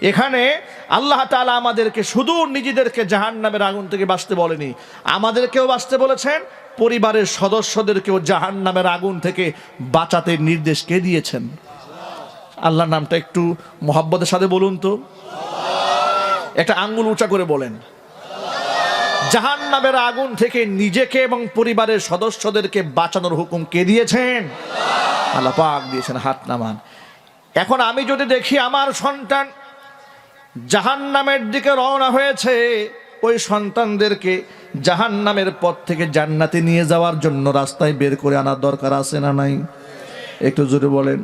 এখানে আল্লাহ তাআলা আমাদেরকে শুধু নিজেদেরকে জাহান নামের আগুন থেকে বাঁচতে বলেনি। আমাদেরকেও বাঁচতে বলেছেন, পরিবারের সদস্যদেরকেও জাহান নামের আগুন থেকে বাঁচাতে নির্দেশ কে দিয়েছেন? আল্লাহর নামটা একটু মোহাব্বতের সাথে বলুন তো। একটা আঙ্গুল উঁচা করে বলেন। জাহান নামের আগুন থেকে নিজেকে এবং পরিবারের সদস্যদেরকে বাঁচানোর হুকুম কে দিয়েছেন? আল্লাহ পাক দিয়েছেন হাত নামান। এখন আমি যদি দেখি আমার সন্তান জাহান নামের দিকে রওনা হয়েছে, ওই সন্তানদেরকে জাহান নামের পথ থেকে জান্নাতে নিয়ে যাওয়ার জন্য রাস্তায় বের করে আনার দরকার আছে না নাই? একটু জোরে বলেন।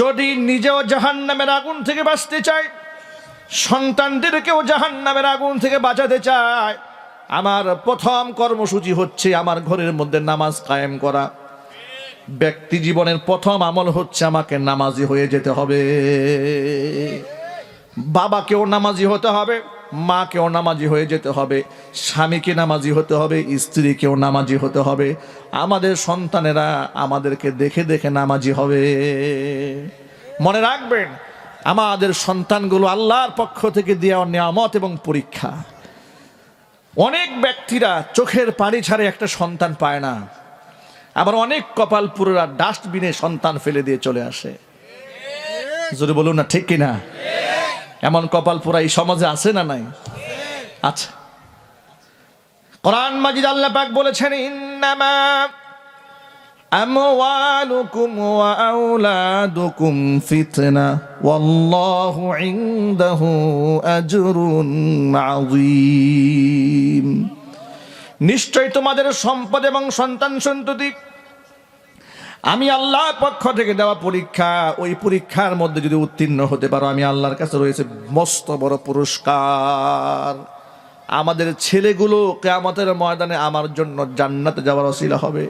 যদি নিজেও জাহান নামের আগুন থেকে বাঁচতে চায়, সন্তানদেরকেও জাহান নামের আগুন থেকে বাঁচাতে চায়, আমার প্রথম কর্মসূচি হচ্ছে আমার ঘরের মধ্যে নামাজ কায়েম করা। ব্যক্তি জীবনের প্রথম আমল হচ্ছে আমাকে নামাজি হয়ে যেতে হবে। বাবাকেও নামাজি হতে হবে, মাকেও নামাজি হয়ে যেতে হবে, স্বামীকে নামাজি হতে হবে, স্ত্রীকেও নামাজি হতে হবে। আমাদের সন্তানেরা আমাদেরকে দেখে দেখে নামাজি হবে। মনে রাখবেন, আমাদের সন্তানগুলো আল্লাহর পক্ষ থেকে দেওয়া নিয়ামত এবং পরীক্ষা। অনেক ব্যক্তিরা চোখের পানি ছাড়ে একটা সন্তান পায় না। আবার অনেক কপালপুরেরা ডাস্টবিনে সন্তান ফেলে দিয়ে চলে আসে। যদি বলুন না, ঠিক কিনা? এমন কপালপুরা এই সমাজে আছে না নাই? আচ্ছা। কোরআন মাজিদ আল্লাহ পাক বলেছেন, ইন্নামা আমওয়ালুকুম ওয়া আওলাদুকুম ফিতনা, ওয়াল্লাহু ইনদাহু আজরুন আযীম। নিশ্চয় তোমাদের সম্পদ এবং সন্তান সন্ততি। আমি আল্লাহর পক্ষ থেকে দেওয়া পরীক্ষা, ওই পরীক্ষার মধ্যে যদি উত্তীর্ণ হতে পারো, আমি আল্লাহর কাছে রয়েছে মস্ত বড় পুরস্কার। আমাদের ছেলেগুলো কেয়ামতের ময়দানে আমার জন্য জান্নাতে যাওয়ার অসিলা হবে।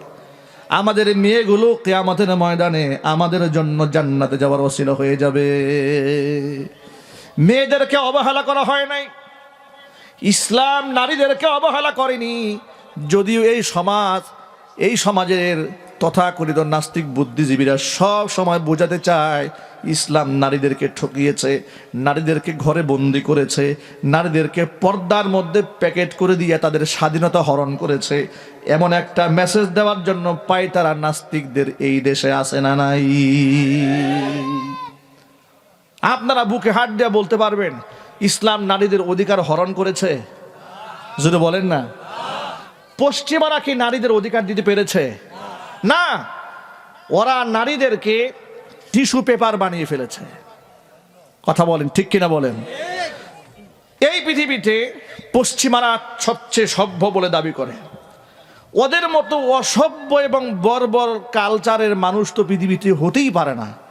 আমাদের মেয়েগুলো কেয়ামতের ময়দানে আমাদের জন্য জান্নাতে যাওয়ার অসিলা হয়ে যাবে। মেয়েদেরকে অবহেলা করা হয় নাই। ইসলাম নারীদেরকে অবহেলা করেনি। যদিও এই সমাজ, এই সমাজের তথাকথিত নাস্তিক বুদ্ধিজীবীরা সব সময় বোঝাতে চায়, ইসলাম নারীদেরকে ঠকিয়েছে, নারীদেরকে ঘরে বন্দি করেছে, নারীদেরকে পর্দার মধ্যে প্যাকেট করে দিয়ে তাদের স্বাধীনতা হরণ করেছে। এমন একটা মেসেজ দেওয়ার জন্য পায় তারা নাস্তিকদের এই দেশে আসে না নাই? আপনারা বুকে হাত দিয়ে বলতে পারবেন ইসলাম নারীদের অধিকার হরণ করেছে? যদি বলেন না। পশ্চিমারা কি নারীদের অধিকার দিতে পেরেছে? না, ওরা নারীদেরকে টিস্যু পেপার বানিয়ে ফেলেছে। কথা বলেন, ঠিক কিনা বলেন? এই পৃথিবীতে পশ্চিমারা সবচেয়ে সভ্য বলে দাবি করে। ওদের মতো অসভ্য এবং বর্বর কালচারের মানুষ তো পৃথিবীতে হতেই পারে না।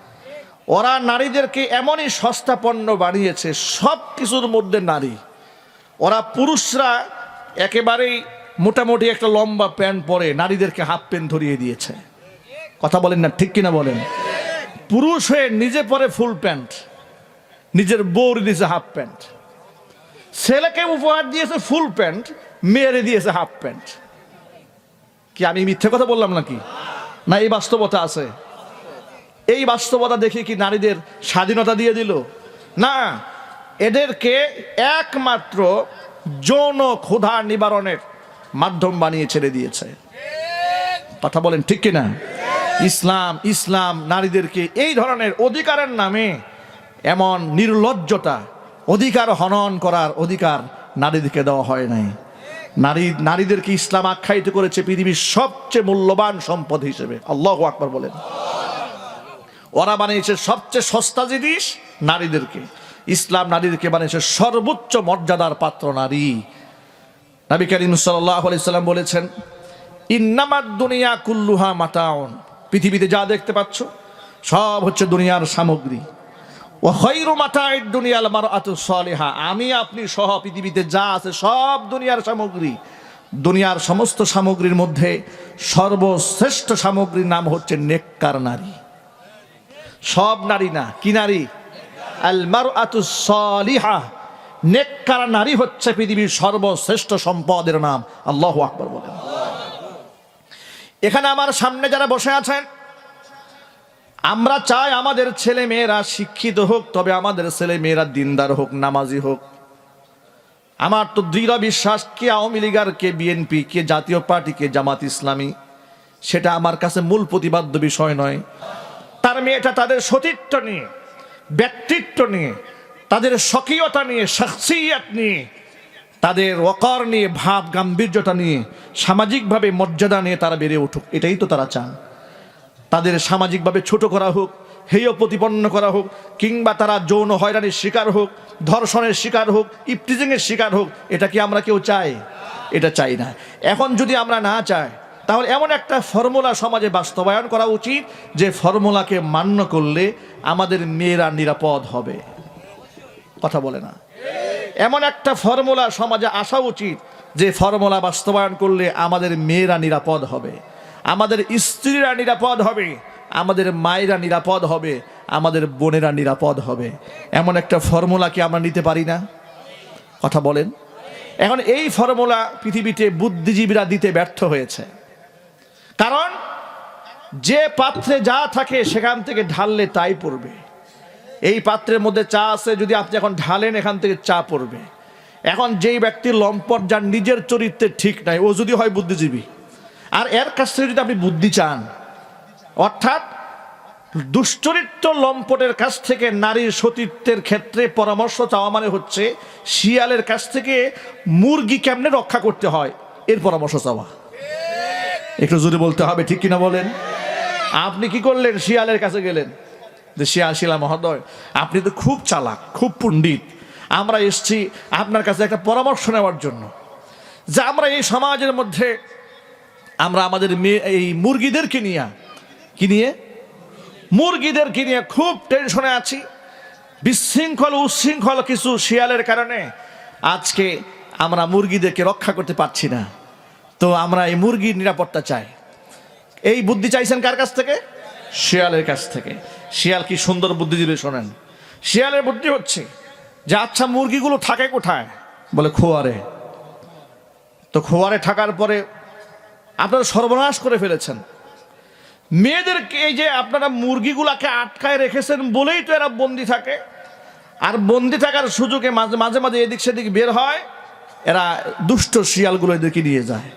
ওরা নারীদেরকে এমনই সস্তা পণ্য বানিয়েছে, সব কিছুর মধ্যে নারী। ওরা পুরুষরা একেবারেই মোটামুটি একটা লম্বা প্যান্ট পরে নারীদেরকে হাফ প্যান্ট ধরিয়ে দিয়েছে। কথা বলেন না, ঠিক কিনা বলেন? পুরুষ হয়ে নিজে পরে ফুল প্যান্ট, নিজের বউর দিয়েছে হাফ প্যান্ট। ছেলেকে উপহার দিয়েছে ফুল প্যান্ট, মেয়েরে দিয়েছে হাফ প্যান্ট। কি আমি মিথ্যে কথা বললাম নাকি? না, এই বাস্তবতা আছে। এই বাস্তবতা দেখে কি নারীদের স্বাধীনতা দিয়ে দিল? না, এদেরকে একমাত্র যৌন ক্ষুধা নিবারণের মাধ্যম বানিয়ে ছেড়ে দিয়েছে। কথা বলেন ঠিক কিনা? ইসলাম ইসলাম নারীদেরকে এই ধরনের অধিকারের নামে এমন নির্লজ্জতা, অধিকার হনন করার অধিকার নারীদেরকে দেওয়া হয় নাই। নারী, নারীদেরকে ইসলাম আখ্যায়িত করেছে পৃথিবীর সবচেয়ে মূল্যবান সম্পদ হিসেবে। আল্লাহ আকবর বলেন। ওরা বানিয়েছে সবচেয়ে সস্তা জিনিস নারীদেরকে। ইসলাম নারীদেরকে বানিয়েছে সর্বোচ্চ মর্যাদার পাত্র নারী। নবী করিম সাল্লাম বলেছেন, ইন্নামাদ দুনিয়া কুল্লুহা মাতাউন। পৃথিবীতে যা দেখতে পাচ্ছ, সব হচ্ছে দুনিয়ার সামগ্রী। ও হৈরু মাতায়ের দুনিয়াল মার সালেহা। আমি, আপনি সহ পৃথিবীতে যা আছে সব দুনিয়ার সামগ্রী। দুনিয়ার সমস্ত সামগ্রীর মধ্যে সর্বশ্রেষ্ঠ সামগ্রীর নাম হচ্ছে নেককার নারী। সব নারী না। কি নারী? আলমার সলিহা। নেককার নারী হচ্ছে পৃথিবীর সর্বশ্রেষ্ঠ সম্পদের নাম। আল্লাহ আকবর বলেন। এখানে আমার সামনে যারা বসে আছেন, আমরা চাই আমাদের ছেলে মেয়েরা শিক্ষিত হোক, তবে আমাদের ছেলে মেয়েরা দিনদার হোক, নামাজি হোক। আমার তো দৃঢ় বিশ্বাস, কে আওয়ামী লীগ আর কে বিএনপি কে জাতীয় পার্টি, কে জামাত ইসলামী, সেটা আমার কাছে মূল প্রতিবাদ্য বিষয় নয়। তার মেয়েটা তাদের সতীত্ব নিয়ে, ব্যক্তিত্ব নিয়ে, তাদের স্বকীয়তা নিয়ে, শখসিয়াত নিয়ে, তাদের ওকর নিয়ে, ভাব গাম্ভীর্যতা নিয়ে, সামাজিকভাবে মর্যাদা নিয়ে তারা বেড়ে উঠুক। এটাই তো তারা চান। তাদের সামাজিকভাবে ছোট করা হোক, হেয় প্রতিপন্ন করা হোক, কিংবা তারা যৌন হয়রানির শিকার হোক, ধর্ষণের শিকার হোক, ইপটিজিংয়ের শিকার হোক, এটা কি আমরা কেউ চাই? এটা চাই না। এখন যদি আমরা না চাই তাহলে এমন একটা ফর্মুলা সমাজে বাস্তবায়ন করা উচিত যে ফর্মুলাকে মান্য করলে আমাদের মেয়েরা নিরাপদ হবে। কথা বলে না। এমন একটা ফর্মুলা সমাজে আসা উচিত যে ফর্মুলা বাস্তবায়ন করলে আমাদের মেয়েরা নিরাপদ হবে। আমাদের স্ত্রীরা নিরাপদ হবে, আমাদের মায়েরা নিরাপদ হবে, আমাদের বোনেরা নিরাপদ হবে। এমন একটা ফর্মুলা কি আমরা নিতে পারি না? কথা বলেন। এখন এই ফর্মুলা পৃথিবীতে বুদ্ধিজীবীরা দিতে ব্যর্থ হয়েছে। কারণ যে পাত্রে যা থাকে সেখান থেকে ঢাললে তাই পড়বে। এই পাত্রের মধ্যে চা আছে, যদি আপনি এখন ঢালেন, এখান থেকে চা পড়বে। এখন যেই ব্যক্তি লম্পট, যার নিজের চরিত্রে ঠিক নাই, ও যদি হয় বুদ্ধিজীবী, আর এর কাছ থেকে যদি আপনি বুদ্ধি চান, অর্থাৎ দুশ্চরিত্র লম্পটের কাছ থেকে নারীর সতীত্বের ক্ষেত্রে পরামর্শ চাওয়া মানে হচ্ছে, শিয়ালের কাছ থেকে মুরগি কেমনে রক্ষা করতে হয়, এর পরামর্শ চাওয়া। একটু জোরে বলতে হবে, ঠিক কিনা বলেন? আপনি কি করলেন? শিয়ালের কাছে গেলেন। যে শিয়াল, শিলা মহোদয়, আপনি তো খুব চালাক, খুব পণ্ডিত। আমরা এসছি আপনার কাছে একটা পরামর্শ নেওয়ার জন্য। যে আমরা এই সমাজের মধ্যে, আমরা আমাদের মেয়ে, এই মুরগিদেরকে নিয়ে, কি নিয়ে? মুরগিদেরকে নিয়ে খুব টেনশনে আছি। বিশৃঙ্খল উচ্ছৃঙ্খল কিছু শিয়ালের কারণে আজকে আমরা মুরগিদেরকে রক্ষা করতে পারছি না। তো আমরা এই মুরগির নিরাপত্তা চাই। এই বুদ্ধি চাইছেন কার কাছ থেকে? শিয়ালের কাছ থেকে। শিয়াল কি সুন্দর বুদ্ধিজীবী শোনেন। শিয়ালের বুদ্ধি হচ্ছে যে আচ্ছা মুরগিগুলো থাকে কোথায়? বলে, খোয়ারে। তো খোয়ারে থাকার পরে আপনারা সর্বনাশ করে ফেলেছেন। মেয়েদেরকে এই যে আপনারা মুরগিগুলাকে আটকায় রেখেছেন বলেই তো এরা বন্দি থাকে। আর বন্দি থাকার সুযোগে মাঝে মাঝে মাঝে এদিক সেদিক বের হয়। এরা দুষ্ট শিয়ালগুলো এদেরকে নিয়ে যায়।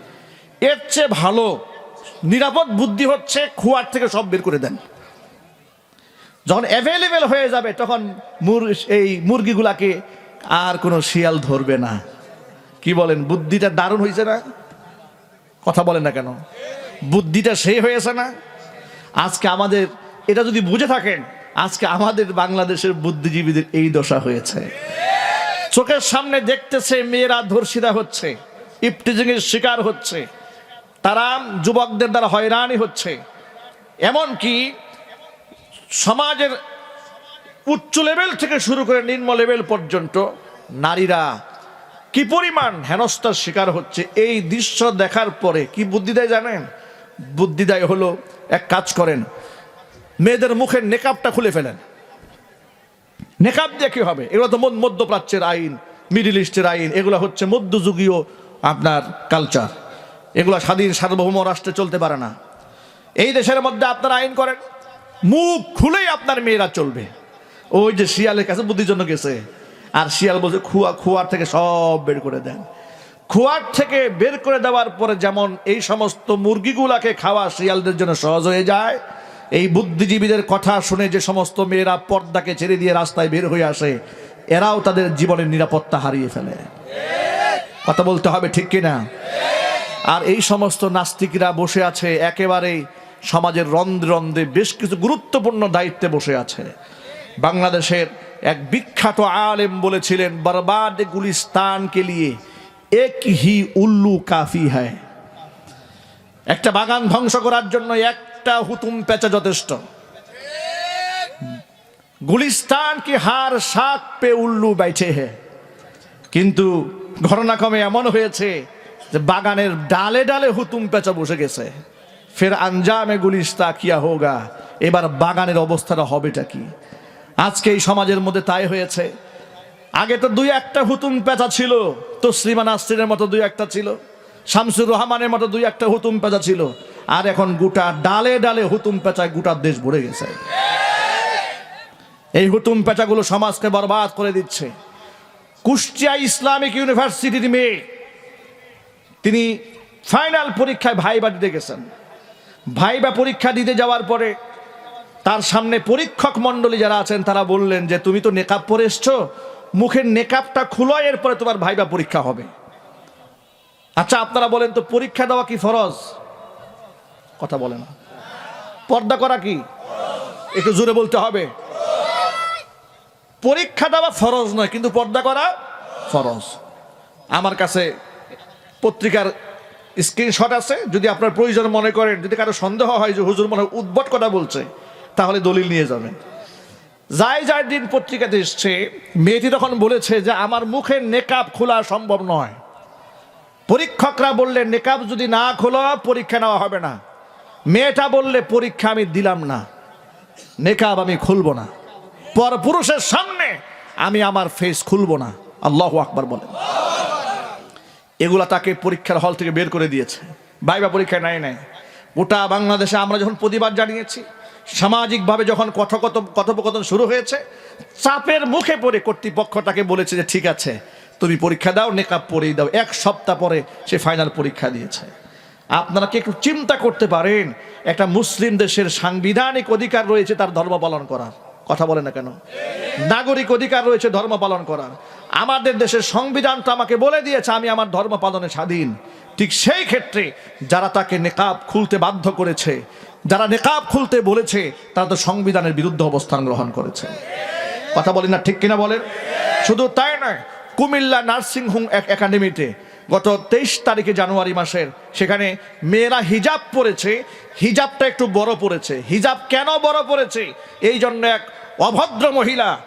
এর চেয়ে ভালো নিরাপদ বুদ্ধি হচ্ছে খুয়ার থেকে সব বের করে দেন। যখন অ্যাভেলেবেল হয়ে যাবে, তখন এই মুরগিগুলাকে আর কোনো শিয়াল ধরবে না। কি বলেন, বুদ্ধিটা দারুণ হয়েছে না? কথা বলেন না কেন? বুদ্ধিটা সেই হয়েছে না? আজকে আমাদের, এটা যদি বুঝে থাকেন, আজকে আমাদের বাংলাদেশের বুদ্ধিজীবীদের এই দশা হয়েছে। চোখের সামনে দেখতেছে মেয়েরা ধর্ষিতা হচ্ছে ইপটিজিংয়ের শিকার হচ্ছে। তারা যুবকদের দ্বারা হয়রানি হচ্ছে। এমনকি সমাজের উচ্চ লেভেল থেকে শুরু করে নিম্ন লেভেল পর্যন্ত নারীরা কি পরিমাণ হেনস্থার শিকার হচ্ছে, এই দৃশ্য দেখার পরে কি বুদ্ধি দেয় জানেন? বুদ্ধি দেয় হলো, এক কাজ করেন, মেয়েদের মুখের নেকাবটা খুলে ফেলেন। নেকাব দিয়ে কি হবে? এগুলো তো মধ্য- মধ্যপ্রাচ্যের আইন, মিডিল ইস্টের আইন, এগুলো হচ্ছে মধ্যযুগীয় আপনার কালচার। এগুলো স্বাধীন সার্বভৌম রাষ্ট্রে চলতে পারে না। এই দেশের মধ্যে আপনারা আইন করেন, মুখ খুলেই আপনার মেয়েরা চলবে। ওই যে শিয়ালের কাছে বুদ্ধির জন্য গেছে, আর শিয়াল বলছে, খুয়া, খুয়ার থেকে সব বের করে দেন। খুয়ার থেকে বের করে দেওয়ার পরে যেমন এই সমস্ত মুরগিগুলাকে খাওয়া শিয়ালদের জন্য সহজ হয়ে যায়, এই বুদ্ধিজীবীদের কথা শুনে যে সমস্ত মেয়েরা পর্দাকে ছেড়ে দিয়ে রাস্তায় বের হয়ে আসে, এরাও তাদের জীবনের নিরাপত্তা হারিয়ে ফেলে। কথা বলতে হবে ঠিক কিনা? আর এই সমস্ত নাস্তিকরা বসে আছে, একেবারেই সমাজের রন্ধ্রে রন্ধ্রে বেশ কিছু গুরুত্বপূর্ণ দায়িত্বে বসে আছে। বাংলাদেশের এক বিখ্যাত আলেম বলেছিলেন বরবাদ গুলিস্তান কে লিয়ে এক হি উল্লু কাফি হ্যায়। একটা বাগান ধ্বংস করার জন্য একটা হুতুম পেঁচা যথেষ্ট। গুলিস্তান কি হার শাক পে উল্লু বাইছে হে কিন্তু ঘটনাক্রমে এমন হয়েছে যে বাগানের ডালে ডালে হুতুম পেঁচা বসে গেছে। ফের আঞ্জামে গুলিস্তা কিয়া হোগা? এবার বাগানের অবস্থাটা হবেটা কি? আজকে এই সমাজের মধ্যে তাই হয়েছে। আগে তো দুই একটা হুতুম পেঁচা ছিল তসলিমা নাসরিনের মতো দুই একটা ছিল, শামসুর রহমানের মতো দুই একটা হুতুম পেঁচা ছিল, আর এখন গোটা ডালে ডালে হুতুম পেঁচায় গোটা দেশ ভরে গেছে। এই হুতুম পেঁচাগুলো সমাজকে বরবাদ করে দিচ্ছে। কুষ্টিয়া ইসলামিক ইউনিভার্সিটির মেয়ে তিনি ফাইনাল পরীক্ষায় ভাইবা দিতে গেছেন। ভাইবা পরীক্ষা দিতে যাওয়ার পরে তার সামনে পরীক্ষক মণ্ডলী যারা আছেন, তারা বললেন যে, তুমি তো নেকাব পরে এসছো, মুখের নেকাবটা খুলো, এরপরে তোমার ভাইবা পরীক্ষা হবে। আচ্ছা আপনারা বলেন তো, পরীক্ষা দেওয়া কি ফরজ? কথা বলে না। পর্দা করা কি? একটু জোরে বলতে হবে। পরীক্ষা দেওয়া ফরজ নয়, কিন্তু পর্দা করা ফরজ। আমার কাছে পত্রিকার স্ক্রিনশট আছে। যদি আপনার প্রয়োজন মনে করেন, যদি কারও সন্দেহ হয় যে হুজুর মনে হয় উদ্ভট কথা বলছে, তাহলে দলিল নিয়ে যাবেন। যাই যার দিন পত্রিকাতে এসছে, মেয়েটি তখন বলেছে যে, আমার মুখের নেকাব খোলা সম্ভব নয়। পরীক্ষকরা বললেন নেকাব যদি না খোলো, পরীক্ষা নেওয়া হবে না। মেয়েটা বললে, পরীক্ষা আমি দিলাম না। নেকাব আমি খুলবো না। পর পুরুষের সামনে আমি আমার ফেস খুলবো না। আল্লাহ আকবার বলেন। এগুলা তাকে পরীক্ষার হল থেকে বের করে দিয়েছে। বাইবা পরীক্ষায় নেয় নেয় গোটা বাংলাদেশে আমরা যখন প্রতিবাদ জানিয়েছি, সামাজিকভাবে যখন কথকথ কথোপকথন শুরু হয়েছে, চাপের মুখে পড়ে কর্তৃপক্ষ তাকে বলেছে যে, ঠিক আছে, তুমি পরীক্ষা দাও, নেকাব পরেই দাও। এক সপ্তাহ পরে সে ফাইনাল পরীক্ষা দিয়েছে। আপনারা কি একটু চিন্তা করতে পারেন? একটা মুসলিম দেশের সাংবিধানিক অধিকার রয়েছে তার ধর্ম পালন করার। কথা বলে না কেন? নাগরিক অধিকার রয়েছে ধর্ম পালন করার। আমাদের দেশের সংবিধানটা আমাকে বলে দিয়েছে, আমি আমার ধর্ম পালনে স্বাধীন। ঠিক সেই ক্ষেত্রে যারা তাকে নেকাব খুলতে বাধ্য করেছে, যারা নেকাব খুলতে বলেছে, তারা তো সংবিধানের বিরুদ্ধে অবস্থান গ্রহণ করেছে। কথা বলি না, ঠিক কিনা বলেন? শুধু তাই নয়, কুমিল্লা নার্সিং হোম এক- একাডেমিতে গত তেইশ তারিখে জানুয়ারি মাসের, সেখানে মেয়েরা হিজাব পরেছে, হিজাবটা একটু বড় পড়েছে হিজাব কেন বড় পড়েছে এই জন্য এক অভদ্র মহিলা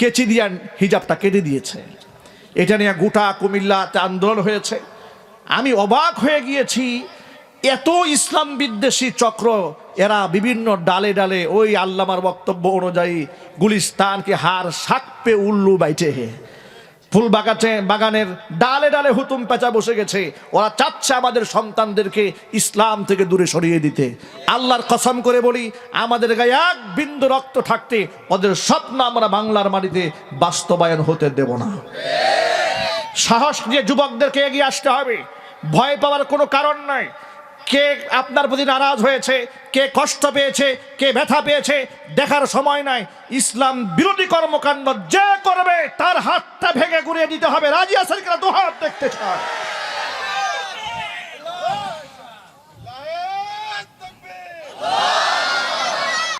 কেচি দিয়া হিজাবটা কেটে দিয়েছে। এটা নিয়ে গোটা কুমিল্লাতে আন্দোলন হয়েছে। আমি অবাক হয়ে গিয়েছি, এত ইসলাম বিদ্বেষী চক্র, এরা বিভিন্ন ডালে ডালে ওই আল্লামার বক্তব্য অনুযায়ী গুলিস্তানকে হার সাকপে উল্লু বাইটে হে। ফুল বাগাতে বাগানের ডালে ডালে হুতুম পেঁচা বসে গেছে। ওরা চাচ্ছে আমাদের সন্তানদেরকে ইসলাম থেকে দূরে সরিয়ে দিতে। আল্লাহর কসম করে বলি, আমাদের গায়ে এক বিন্দু রক্ত থাকতে ওদের স্বপ্ন আমরা বাংলার মাটিতে বাস্তবায়ন হতে দেব না। সাহস দিয়ে যুবকদেরকে এগিয়ে আসতে হবে। ভয় পাওয়ার কোনো কারণ নাই। কে আপনার প্রতি নারাজ হয়েছে, কে কষ্ট পেয়েছে, কে ব্যথা পেয়েছে, দেখার সময় নাই। ইসলাম বিরোধী কর্মকাণ্ড যে করবে, তার হাতটা ভেঙে ঘুরিয়ে দিতে হবে। রাজিয়া সরকার দু হাত দেখতে চায় তকবীর।